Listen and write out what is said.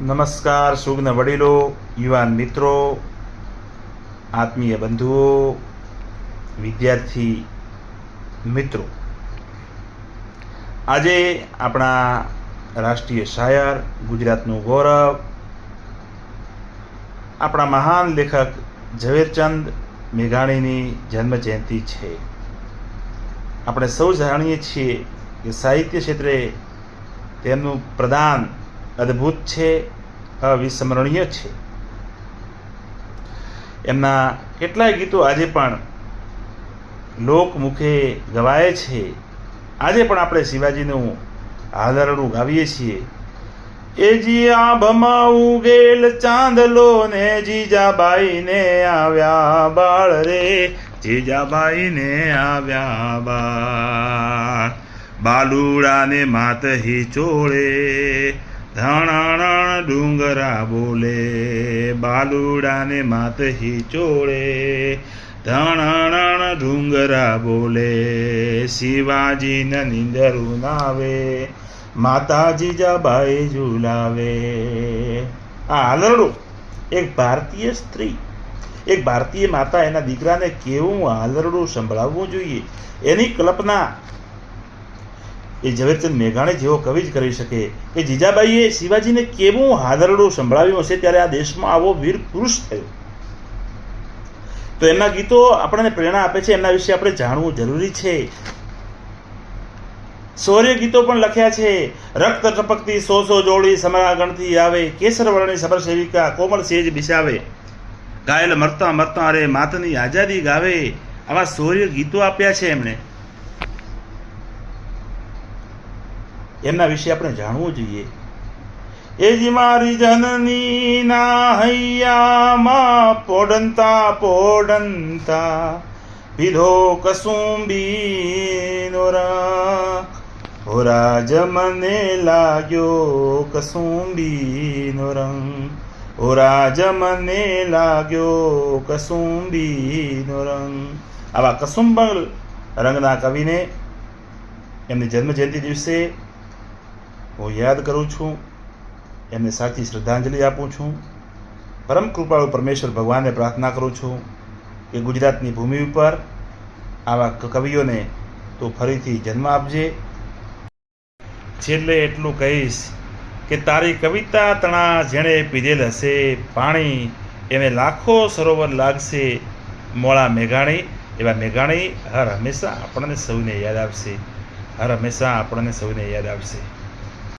નમસ્કાર સુગ્ન વડીલો, યુવાન મિત્રો, આત્મીય બંધુઓ, વિદ્યાર્થી મિત્રો. આજે આપણા રાષ્ટ્રીય શાયર, ગુજરાતનું ગૌરવ, આપણા મહાન લેખક ઝવેરચંદ મેઘાણીની જન્મ જયંતિ છે. આપણે સૌ જાણીએ છીએ કે સાહિત્ય ક્ષેત્રે તેમનું પ્રદાન અદ્ભુત છે, અવિસ્મરણીય છે. એમના કેટલાય ગીતો આજે પણ લોકમુખે ગવાય છે. આજે પણ આપણે શિવાજીનું હાલરડું ગાવીએ છીએ. એ જી આભમાં ઉગેલ ચાંદલો ને જીજાબાઈ આવ્યા બાળ રે. જીજાબાઈ આવ્યા બાળ. બાલુડાને માત હિચોળે ધણાણ ડુંગરા બોલે, બાલુડાને માત હિચોળે ધણાણ ડુંગરા બોલે શિવાજી નીંદરું નાવે, માતાજી જબાઈ ઝુલાવે. આ આલરડું એક ભારતીય સ્ત્રી, એક ભારતીય માતા એના દીકરાને કેવું આલરડું સંભળાવવું જોઈએ? એની કલ્પના એ ઝવેરચંદ મેઘાણી જેવો કવિ જ કરી શકે. કે જીજાબાઈએ શિવાજીને કેવું હાદરડું સંભળાવ્યું હશે ત્યારે આ દેશમાં આવો વીર પુરુષ થયો. તો એમના ગીતો આપણને પ્રેરણા આપે છે, એમના વિશે આપણે જાણવું જરૂરી છે. શૌર્ય ગીતો પણ લખ્યા છે. રક્ત ટપકતી સો સો જોડી સમરા ગણથી આવે. કેસર વર્ણની સબર સેવિકા કોમળ સેજ બિસાવે. ગાયેલ મરતા મરતા અરે માતની આઝાદી ગાવે. આવા શૌર્ય ગીતો આપ્યા છે એમણે. એમના વિશે આપણે જાણવું જોઈએ. એ જ મારી જનની ના હૈયામાં પોડંતા પોડંતા પીધો કસુંબી નોરા હોરા મને લાગ્યો કસુંબી રંગ. હોરાજ મને લાગ્યો કસુંબી રંગ. આવા કસુંબલ રંગના કવિને એમની જન્મ જયંતિ દિવસે હું યાદ કરું છું, એમને સાચી શ્રદ્ધાંજલિ આપું છું. પરમ કૃપાળુ પરમેશ્વર ભગવાનને પ્રાર્થના કરું છું કે ગુજરાતની ભૂમિ ઉપર આવા કવિઓને તું ફરીથી જન્મ આપજે. છેલ્લે એટલું કહીશ કે તારી કવિતા તણા જેણે પીધેલ હશે, પાણી એને લાખો સરોવર લાગશે. મોળા મેઘાણી, એવા મેઘાણી હર હંમેશા આપણને સૌને યાદ આવશે હર હંમેશા આપણને સૌને યાદ આવશે